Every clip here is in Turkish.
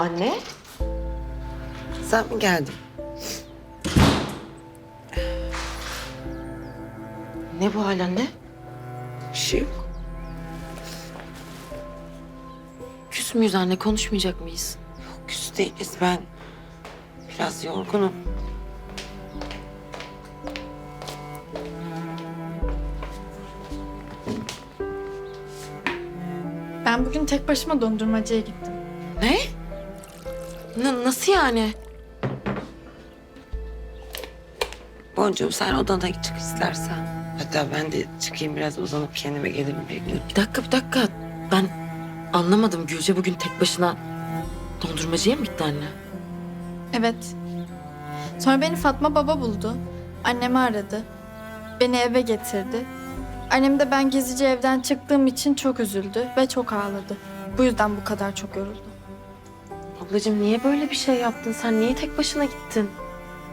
Anne? Sen mi geldin? Ne bu hal anne? Bir şey yok. Küs müyüz anne? Konuşmayacak mıyız? Küs değiliz ben. Biraz yorgunum. Ben bugün tek başıma dondurmacıya gittim. Ne? N- nasıl yani? Boncuğum sen odana çık istersen. Hatta ben de çıkayım biraz uzanıp kendime gelirim bekliyorum. Bir dakika bir dakika. Ben anlamadım. Gülce bugün tek başına dondurmacıya mı gitti anne? Evet. Sonra beni Fatma baba buldu. Annemi aradı. Beni eve getirdi. Annem de ben gezici evden çıktığım için çok üzüldü ve çok ağladı. Bu yüzden bu kadar çok yoruldu. Ablacığım niye böyle bir şey yaptın? Sen niye tek başına gittin?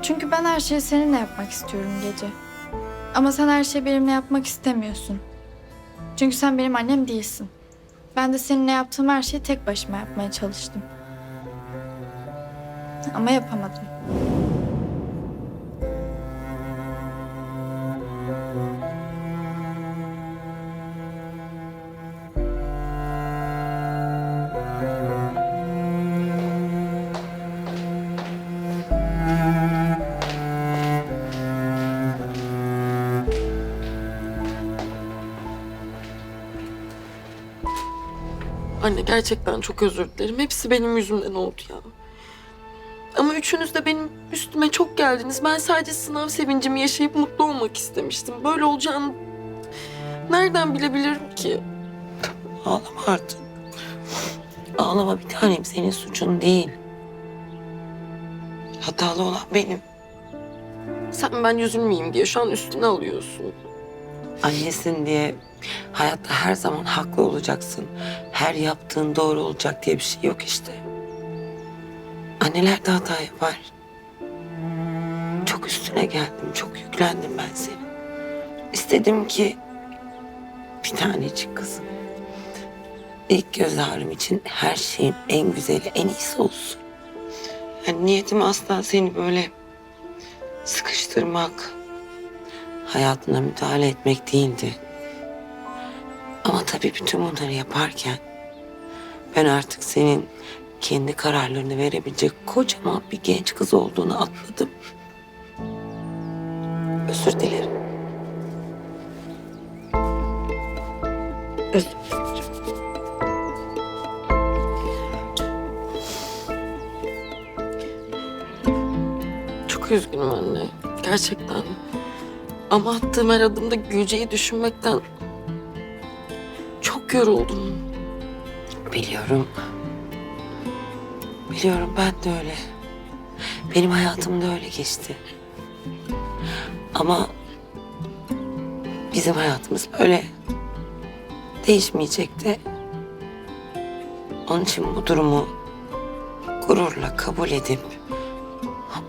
Çünkü ben her şeyi seninle yapmak istiyorum gece. Ama sen her şeyi benimle yapmak istemiyorsun. Çünkü sen benim annem değilsin. Ben de seninle yaptığım her şeyi tek başıma yapmaya çalıştım. Ama yapamadım. Anne gerçekten çok özür dilerim. Hepsi benim yüzümden oldu ya. Ama üçünüz de benim üstüme çok geldiniz. Ben sadece sınav sevincimi yaşayıp mutlu olmak istemiştim. Böyle olacağını nereden bilebilirim ki? Ağlama artık. Ağlama bir tanem senin suçun değil. Hatalı olan benim. Sen ben üzülmeyeyim diye şu an üstüne alıyorsun. Annesin diye hayatta her zaman haklı olacaksın. Her yaptığın doğru olacak diye bir şey yok işte. Anneler de hata yapar. Çok üstüne geldim, çok yüklendim ben senin. İstedim ki bir tanecik kızım. İlk göz ağrım için her şeyin en güzeli, en iyisi olsun. Yani niyetim asla seni böyle sıkıştırmak, hayatına müdahale etmek değildi. Ama tabii bütün bunları yaparken ben artık senin kendi kararlarını verebilecek kocaman bir genç kız olduğunu atladım. Özür dilerim. Çok üzgünüm anne. Gerçekten. Ama attığım her adımda Gülce'yi düşünmekten çok yoruldum. Biliyorum. Biliyorum ben de öyle. Benim hayatım da öyle geçti. Ama bizim hayatımız böyle değişmeyecekti. Onun için bu durumu gururla kabul edip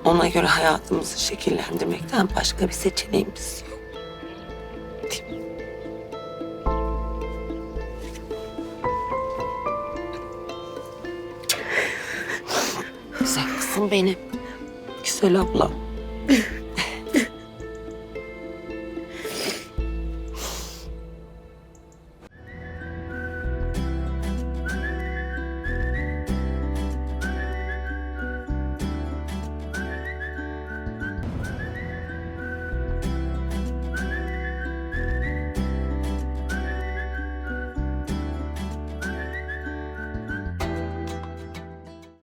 ona göre hayatımızı şekillendirmekten başka bir seçeneğimiz yok. Güzel kızım benim. Güzel ablam.